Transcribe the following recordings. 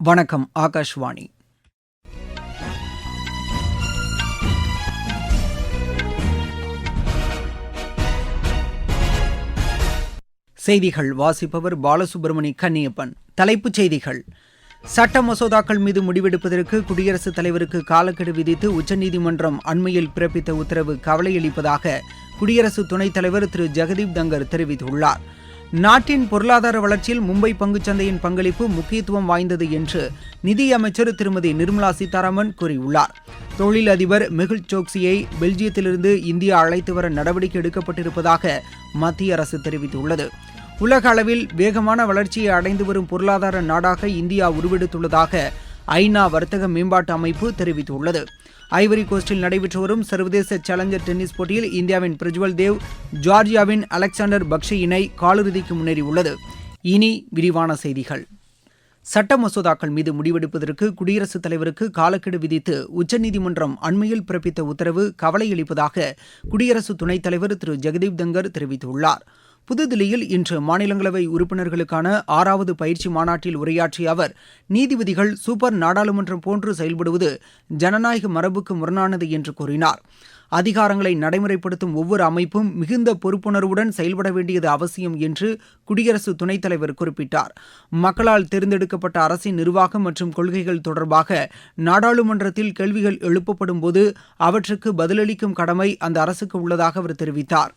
வணக்கம் ஆகாஷ்வாணி. செய்திகள் வாசிப்பவர் பாலசுப்ரமணி கன்னியப்பன். தலைப்புச் செய்திகள். சட்ட மசோதாக்கள் மீது முடிவெடுப்பதற்கு குடியரசுத் தலைவருக்கு காலக்கெடு விதித்து உச்சநீதிமன்றம் அண்மையில் பிறப்பித்த உத்தரவு கவலையளிப்பதாக குடியரசு துணைத் தலைவர் திரு. ஜெகதீப் தங்கர் தெரிவித்துள்ளார். நாட்டின் பொருளாதார வளர்ச்சியில் மும்பை பங்குச்சந்தையின் பங்களிப்பு முக்கியத்துவம் வாய்ந்தது என்று நிதியமைச்சர் திருமதி நிர்மலா சீதாராமன் கூறியுள்ளார். தொழில் அதிபர் மெகுல் சோக்சியை பெல்ஜியத்திலிருந்து இந்தியா அழைத்து வர நடவடிக்கை எடுக்கப்பட்டிருப்பதாக மத்திய அரசு தெரிவித்துள்ளது. உலக அளவில் வேகமான வளர்ச்சியை அடைந்து வரும் பொருளாதார நாடாக இந்தியா உருவெடுத்துள்ளதாக ஐநா வர்த்தக மேம்பாட்டு அமைப்பு தெரிவித்துள்ளது. ஐவரி கோஸ்டில் நடைபெற்று வரும் சர்வதேச சேலஞ்சர் டென்னிஸ் போட்டியில் இந்தியாவின் பிரஜ்வல் தேவ் ஜார்ஜியாவின் அலெக்சாண்டர் பக்ஷி இணை காலிறுதிக்கு முன்னேறியுள்ளது. இனி விரிவான செய்திகள். சட்ட மசோதாக்கள் மீது முடிவெடுப்பதற்கு குடியரசுத் தலைவருக்கு காலக்கெடு விதித்து உச்சநீதிமன்றம் அண்மையில் பிறப்பித்த உத்தரவு கவலையளிப்பதாக குடியரசு துணைத் தலைவர் திரு. ஜெகதீப் தங்கர் தெரிவித்துள்ளார். புதுதில்லியில் இன்று மாநிலங்களவை உறுப்பினர்களுக்கான ஆறாவது பயிற்சி மாநாட்டில் உரையாற்றிய அவர் நீதிபதிகள் சூப்பர் நாடாளுமன்றம் போன்று செயல்படுவது ஜனநாயக மரபுக்கு முரணானது என்று கூறினார். அதிகாரங்களை நடைமுறைப்படுத்தும் ஒவ்வொரு அமைப்பும் மிகுந்த பொறுப்புணர்வுடன் செயல்பட வேண்டியது அவசியம் என்று குடியரசு துணைத் தலைவர் குறிப்பிட்டார். மக்களால் தேர்ந்தெடுக்கப்பட்ட அரசின் நிர்வாகம் மற்றும் கொள்கைகள் தொடர்பாக நாடாளுமன்றத்தில் கேள்விகள் எழுப்பப்படும் போது அவற்றுக்கு பதிலளிக்கும் கடமை அந்த அரசுக்கு உள்ளதாக அவர் தெரிவித்தார்.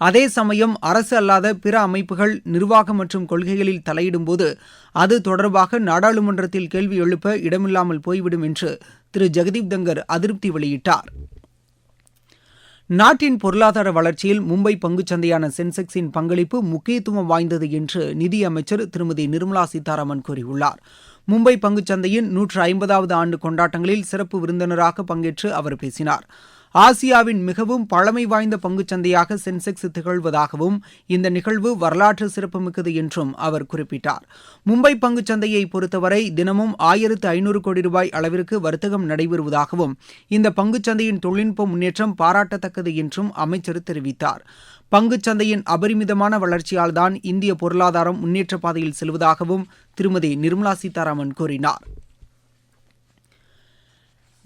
அதே சமயம் அரசு அல்லாத பிற அமைப்புகள் நிர்வாகம் மற்றும் கொள்கைகளில் தலையிடும்போது அது தொடர்பாக நாடாளுமன்றத்தில் கேள்வி எழுப்ப இடமில்லாமல் போய்விடும் என்று திரு. ஜெகதீப் தங்கர் அதிருப்தி வெளியிட்டார். நாட்டின் பொருளாதார வளர்ச்சியில் மும்பை பங்குச்சந்தையான சென்செக்ஸின் பங்களிப்பு முக்கியத்துவம் வாய்ந்தது என்று நிதியமைச்சர் திருமதி நிர்மலா சீதாராமன் கூறியுள்ளார். மும்பை பங்குச்சந்தையின் நூற்று ஐம்பதாவது ஆண்டு கொண்டாட்டங்களில் சிறப்பு விருந்தினராக பங்கேற்று அவர் பேசினார். ஆசியாவின் மிகவும் பழமை வாய்ந்த பங்குச்சந்தையாக சென்செக்ஸ் திகழ்வதாகவும் இந்த நிகழ்வு வரலாற்று சிறப்புமிக்கது என்றும் அவர் குறிப்பிட்டார். மும்பை பங்குச்சந்தையை பொறுத்தவரை தினமும் ஆயிரத்து ஐநூறு கோடி ரூபாய் அளவிற்கு வர்த்தகம் நடைபெறுவதாகவும் இந்த பங்குச்சந்தையின் தொழில்நுட்ப முன்னேற்றம் பாராட்டத்தக்கது என்றும் அமைச்சர் தெரிவித்தார். பங்குச்சந்தையின் அபரிமிதமான வளர்ச்சியால் தான் இந்திய பொருளாதாரம் முன்னேற்ற பாதையில் செல்வதாகவும் திருமதி நிர்மலா சீதாராமன் கூறினார்.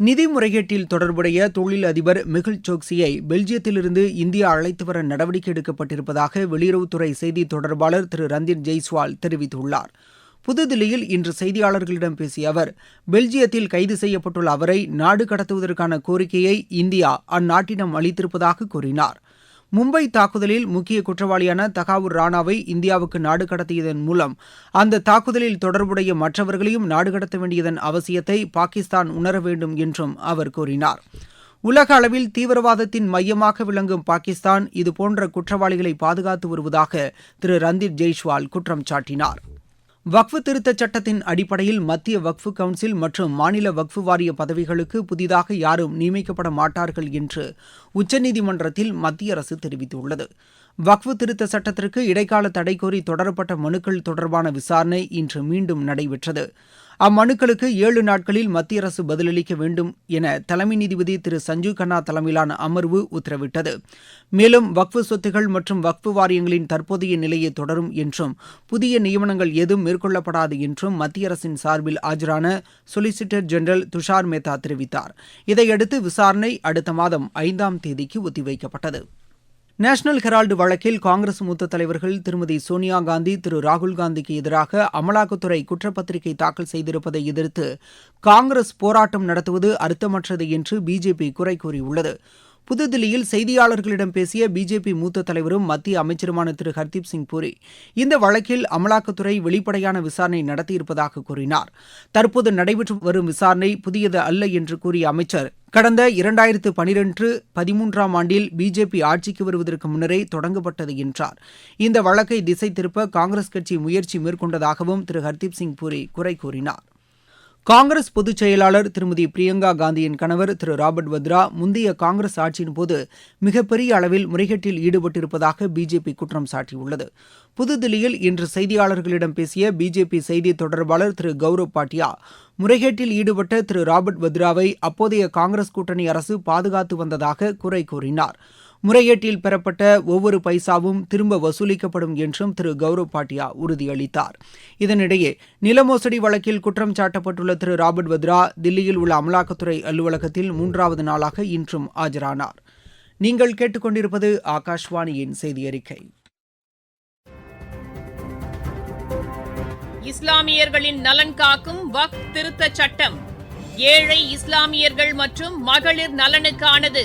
நிதி முறைகேட்டில் தொடர்புடைய தொழில் அதிபர் மிகுல் சோக்சியை பெல்ஜியத்திலிருந்து இந்தியா அழைத்து வர நடவடிக்கை எடுக்கப்பட்டிருப்பதாக வெளியுறவுத்துறை செய்தி தொடர்பாளர் திரு ரந்தின் ஜெய்ஸ்வால் தெரிவித்துள்ளார். புதுதில்லியில் இன்று செய்தியாளர்களிடம் பேசிய அவர் பெல்ஜியத்தில் கைது செய்யப்பட்டுள்ள அவரை நாடு கடத்துவதற்கான கோரிக்கையை இந்தியா அந்நாட்டிடம் அளித்திருப்பதாக கூறினார். மும்பை தாக்குதலில் முக்கிய குற்றவாளியான தகாவூர் ராணாவை இந்தியாவுக்கு நாடு கடத்தியதன் மூலம் அந்த தாக்குதலில் தொடர்புடைய மற்றவர்களையும் நாடு கடத்த வேண்டியதன் அவசியத்தை பாகிஸ்தான் உணர வேண்டும் என்றும் அவர் கூறினார். உலக அளவில் தீவிரவாதத்தின் மையமாக விளங்கும் பாகிஸ்தான் இதுபோன்ற குற்றவாளிகளை பாதுகாத்து வருவதாக திரு ரந்தீப் ஜெய்ஷ்வால் குற்றம் சாட்டினார். வக்ஃபு திருத்தச் சட்டத்தின் அடிப்படையில் மத்திய வக்ஃபு கவுன்சில் மற்றும் மாநில வக்ஃபு வாரிய பதவிகளுக்கு புதிதாக யாரும் நியமிக்கப்பட மாட்டார்கள் என்று உச்சநீதிமன்றத்தில் மத்திய அரசு தெரிவித்துள்ளது. வக்ஃபு திருத்த சட்டத்திற்கு இடைக்கால தடை கோரி தொடரப்பட்ட மனுக்கள் தொடர்பான விசாரணை இன்று மீண்டும் நடைபெற்றது. அம்மனுக்களுக்கு ஏழு நாட்களில் மத்திய அரசு பதிலளிக்க வேண்டும் என தலைமை நீதிபதி திரு சஞ்சீவ் கண்ணா தலைமையிலான அமர்வு உத்தரவிட்டது. மேலும் வக்ஃபு சொத்துகள் மற்றும் வக்ஃபு வாரியங்களின் தற்போதைய நிலையை தொடரும் என்றும் புதிய நியமனங்கள் எதுவும் மேற்கொள்ளப்படாது என்றும் மத்திய அரசின் சார்பில் ஆஜரான சொலிசிட்டர் ஜெனரல் துஷார் மேத்தா தெரிவித்தார். இதையடுத்து விசாரணை அடுத்த மாதம் ஐந்தாம் தேதிக்கு ஒத்திவைக்கப்பட்டது. நேஷனல் ஹெரால்டு வழக்கில் காங்கிரஸ் மூத்த தலைவர்கள் திருமதி சோனியா காந்தி திரு ராகுல் காந்திக்கு எதிராக அமலாக்கத்துறை குற்றப்பத்திரிகை தாக்கல் செய்திருப்பதை எதிர்த்து காங்கிரஸ் போராட்டம் நடத்துவது அர்த்தமற்றது என்று பிஜேபி குறை கூறியுள்ளது. புதுதில்லியில் செய்தியாளர்களிடம் பேசிய பிஜேபி மூத்த தலைவரும் மத்திய அமைச்சருமான திரு. ஹர்தீப் சிங் பூரி இந்த வழக்கில் அமலாக்கத்துறை வெளிப்படையான விசாரணை நடத்தியிருப்பதாக கூறினார். தற்போது நடைபெற்று வரும் விசாரணை புதியது அல்ல என்று கூறிய அமைச்சர் கடந்த இரண்டாயிரத்து பனிரெண்டு பதிமூன்றாம் ஆண்டில் பிஜேபி ஆட்சிக்கு வருவதற்கு முன்னரே தொடங்கப்பட்டது என்றார். இந்த வழக்கை திசை திருப்ப காங்கிரஸ் கட்சி முயற்சி மேற்கொண்டதாகவும் திரு. ஹர்தீப் சிங் பூரி குறை கூறினார். காங்கிரஸ் பொதுச் செயலாளர் திருமதி பிரியங்கா காந்தியின் கணவர் திரு ராபர்ட் வத்ரா முந்தைய காங்கிரஸ் ஆட்சியின் போது மிகப்பெரிய அளவில் முறைகேட்டில் ஈடுபட்டிருப்பதாக பிஜேபி குற்றம் சாட்டியுள்ளது. புதுதில்லியில் இன்று செய்தியாளர்களிடம் பேசிய பிஜேபி செய்தி தொடர்பாளர் திரு கௌரவ் பாட்டியா முறைகேட்டில் ஈடுபட்ட திரு ராபர்ட் வத்ராவை அப்போதைய காங்கிரஸ் கூட்டணி அரசு பாதுகாத்து வந்ததாக குறை கூறினார். முறையீட்டில் பெறப்பட்ட ஒவ்வொரு பைசாவும் திரும்ப வசூலிக்கப்படும் என்றும் திரு. கௌரவ் பாட்டியா உறுதியளித்தார். இதனிடையே நில மோசடி வழக்கில் குற்றம் சாட்டப்பட்டுள்ள திரு. ராபர்ட் வத்ரா தில்லியில் உள்ள அமலாக்கத்துறை அலுவலகத்தில் மூன்றாவது நாளாக இன்றும் ஆஜரானார். நீங்கள் கேட்டுக்கொண்டிருப்பது ஆகாஷ்வாணியின் செய்தி அறிக்கை இஸ்லாமியர்களின் நலன் காக்கும் வக் திருத்தச் சட்டம். ஏழை இஸ்லாமியர்கள் மற்றும் மகளிர் நலனுக்கானது.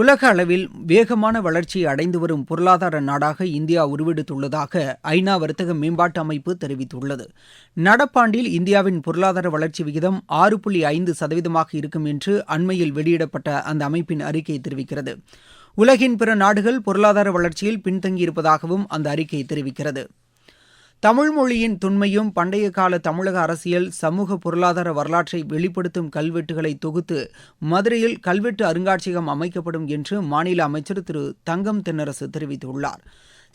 உலக அளவில் வேகமான வளர்ச்சியை அடைந்து வரும் பொருளாதார நாடாக இந்தியா உருவெடுத்துள்ளதாக ஐநா வர்த்தக மேம்பாட்டு அமைப்பு தெரிவித்துள்ளது. நடப்பாண்டில் இந்தியாவின் பொருளாதார வளர்ச்சி விகிதம் ஆறு புள்ளி ஐந்து சதவீதமாக இருக்கும் என்று அண்மையில் வெளியிடப்பட்ட அந்த அமைப்பின் அறிக்கை தெரிவிக்கிறது. உலகின் பிற நாடுகள் பொருளாதார வளர்ச்சியில் பின்தங்கியிருப்பதாகவும் அந்த அறிக்கை தெரிவிக்கிறது. தமிழ் மொழியின் தொன்மையும் பண்டைய கால தமிழக அரசியல் சமூக பொருளாதார வரலாற்றை வெளிப்படுத்தும் கல்வெட்டுகளை தொகுத்து மதுரையில் கல்வெட்டு அருங்காட்சியகம் அமைக்கப்படும் என்று மாநில அமைச்சர் திரு தங்கம் தென்னரசு தெரிவித்துள்ளார்.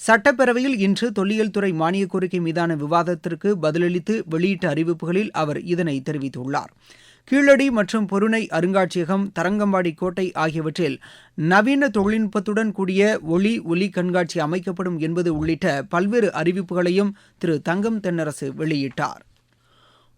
சட்டப்பேரவையில் இன்று தொல்லியல் துறை மானியக் கோரிக்கை மீதான விவாதத்திற்கு பதிலளித்து வெளியிட்ட அறிவிப்புகளில் அவர் இதனை தெரிவித்துள்ளார். கீழடி மற்றும் பொருணை அருங்காட்சியகம் தரங்கம்பாடி கோட்டை ஆகியவற்றில் நவீன தொழில்நுட்பத்துடன் கூடிய ஒளி ஒலி கண்காட்சி அமைக்கப்படும் என்பது உள்ளிட்ட பல்வேறு அறிவிப்புகளையும் திரு தங்கம் தென்னரசு வெளியிட்டார்.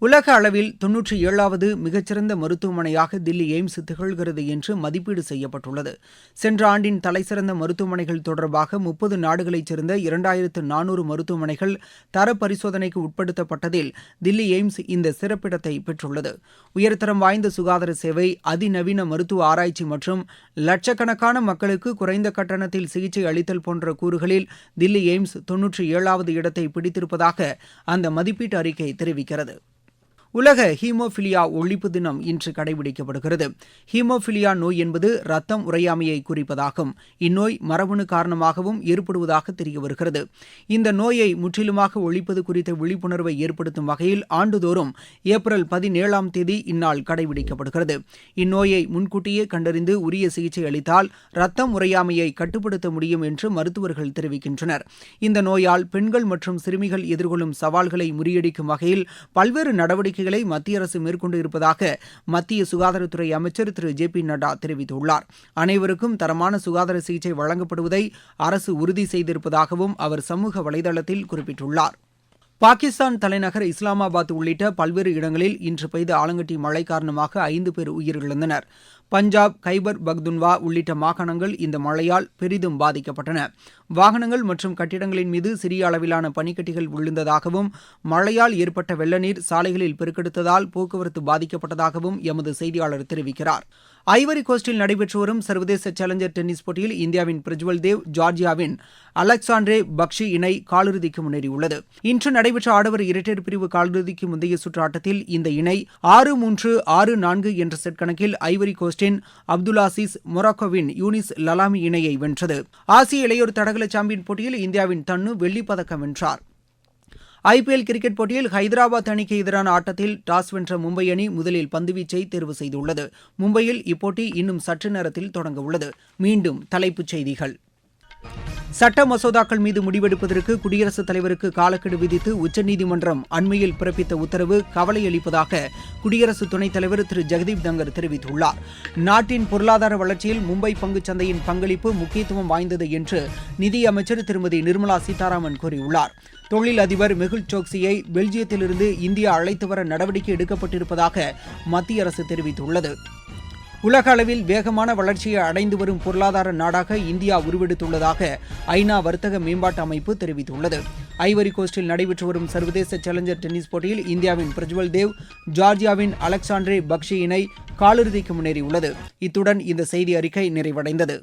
உலக அளவில் தொன்னூற்றி ஏழாவது மிகச்சிறந்த மருத்துவமனையாக தில்லி எய்ம்ஸ் திகழ்கிறது என்று மதிப்பீடு செய்யப்பட்டுள்ளது. சென்ற ஆண்டின் தலைசிறந்த மருத்துவமனைகள் தொடர்பாக முப்பது நாடுகளைச் சேர்ந்த இரண்டாயிரத்து நானூறு மருத்துவமனைகள் தர பரிசோதனைக்கு உட்படுத்தப்பட்டதில் தில்லி எய்ம்ஸ் இந்த சிறப்பிடத்தை பெற்றுள்ளது. உயர்தரம் வாய்ந்த சுகாதார சேவை அதிநவீன மருத்துவ ஆராய்ச்சி மற்றும் லட்சக்கணக்கான மக்களுக்கு குறைந்த கட்டணத்தில் சிகிச்சை அளித்தல் போன்ற கூறுகளில் தில்லி எய்ம்ஸ் தொன்னூற்றி ஏழாவது இடத்தை பிடித்திருப்பதாக அந்த மதிப்பீட்டு அறிக்கை தெரிவிக்கிறது. உலக ஹீமோபிலியா ஒழிப்பு தினம் இன்று கடைபிடிக்கப்படுகிறது. ஹீமோபிலியா நோய் என்பது ரத்தம் உறையாமையை குறிப்பதாகும். இந்நோய் மரபணு காரணமாகவும் ஏற்படுவதாக தெரிய வருகிறது. இந்த நோயை முற்றிலுமாக ஒழிப்பது குறித்த விழிப்புணர்வை ஏற்படுத்தும் வகையில் ஆண்டுதோறும் ஏப்ரல் பதினேழாம் தேதி இந்நாள் கடைபிடிக்கப்படுகிறது. இந்நோயை முன்கூட்டியே கண்டறிந்து உரிய சிகிச்சை அளித்தால் ரத்தம் உறையாமையை கட்டுப்படுத்த முடியும் என்று மருத்துவர்கள் தெரிவிக்கின்றனர். இந்த நோயால் பெண்கள் மற்றும் சிறுமிகள் எதிர்கொள்ளும் சவால்களை முறியடிக்கும் வகையில் பல்வேறு நடவடிக்கை நடவடிக்கைகளை மத்திய அரசு மேற்கொண்டு இருப்பதாக மத்திய சுகாதாரத்துறை அமைச்சர் திரு. ஜே. பி. நட்டா தெரிவித்துள்ளார். அனைவருக்கும் தரமான சுகாதார சிகிச்சை வழங்கப்படுவதை அரசு உறுதி செய்திருப்பதாகவும் அவர் சமூக வலைதளத்தில் குறிப்பிட்டுள்ளார். பாகிஸ்தான் தலைநகர் இஸ்லாமாபாத் உள்ளிட்ட பல்வேறு இடங்களில் இன்று பெய்த ஆலங்கட்டி மழை காரணமாக ஐந்து பேர் உயிரிழந்தனர். பஞ்சாப் கைபர் பக்துன்வா உள்ளிட்ட மாகாணங்கள் இந்த மழையால் பெரிதும் பாதிக்கப்பட்டன. வாகனங்கள் மற்றும் கட்டிடங்களின் மீது சிறிய அளவிலான பனிக்கட்டிகள் விழுந்ததாகவும் மழையால் ஏற்பட்ட வெள்ளநீர் சாலைகளில் பெருக்கெடுத்ததால் போக்குவரத்து பாதிக்கப்பட்டதாகவும் எமது செய்தியாளர் தெரிவிக்கிறார். ஐவரி கோஸ்டில் நடைபெற்று வரும் சர்வதேச சேலஞ்சர் டென்னிஸ் போட்டியில் இந்தியாவின் பிரஜ்வல் தேவ் ஜார்ஜியாவின் அலெக்சாண்ட்ரே பக்ஷி இணை காலிறுதிக்கு முன்னேறியுள்ளது. இன்று நடைபெற்ற ஆடவர் இரட்டையர் பிரிவு காலிறுதிக்கு முந்தைய சுற்று ஆட்டத்தில் இந்த இணை ஆறு மூன்று ஆறு நான்கு என்ற செட் கணக்கில் ஐவரி கோஸ்ட் கோஸ்டின் அப்துல்லாசிஸ் மொராக்கோவின் யூனிஸ் லலாமி இணையை வென்றது. ஆசிய இளையோர் தடகள சாம்பியன் போட்டியில் இந்தியாவின் தன்னு வெள்ளிப்பதக்கம் வென்றார். ஐபிஎல் கிரிக்கெட் போட்டியில் ஹைதராபாத் அணிக்கு எதிரான ஆட்டத்தில் டாஸ் வென்ற மும்பை அணி முதலில் பந்துவீச்சை தேர்வு செய்துள்ளது. மும்பையில் இப்போட்டி இன்னும் சற்று நேரத்தில் தொடங்க உள்ளது. மீண்டும் தலைப்புச் செய்திகள். சட்ட மசோதாக்கள் மீது முடிவெடுப்பதற்கு குடியரசுத் தலைவருக்கு காலக்கெடு விதித்து உச்சநீதிமன்றம் அண்மையில் பிறப்பித்த உத்தரவு கவலை அளிப்பதாக குடியரசு துணைத் தலைவர் திரு. ஜெகதீப் தங்கர் தெரிவித்துள்ளார். நாட்டின் பொருளாதார வளர்ச்சியில் மும்பை பங்குச் சந்தையின் பங்களிப்பு முக்கியத்துவம் வாய்ந்தது என்று நிதியமைச்சர் திருமதி நிர்மலா சீதாராமன் கூறியுள்ளார். தொழில் அதிபர் மெகுல் சோக்சியை பெல்ஜியத்திலிருந்து இந்தியா அழைத்து வர நடவடிக்கை எடுக்கப்பட்டிருப்பதாக மத்திய அரசு தெரிவித்துள்ளது. உலக அளவில் வேகமான வளர்ச்சியை அடைந்து வரும் பொருளாதார நாடாக இந்தியா உருவெடுத்துள்ளதாக ஐநா வர்த்தக மேம்பாட்டு அமைப்பு தெரிவித்துள்ளது. ஐவரி கோஸ்டில் நடைபெற்று வரும் சர்வதேச சேலஞ்சர் டென்னிஸ் போட்டியில் இந்தியாவின் பிரஜ்வல் தேவ் ஜார்ஜியாவின் அலெக்சாண்ட்ரே பக்ஷி இணை காலிறுதிக்கு முன்னேறியுள்ளது. இத்துடன் இந்த செய்தி அறிக்கை நிறைவடைந்தது.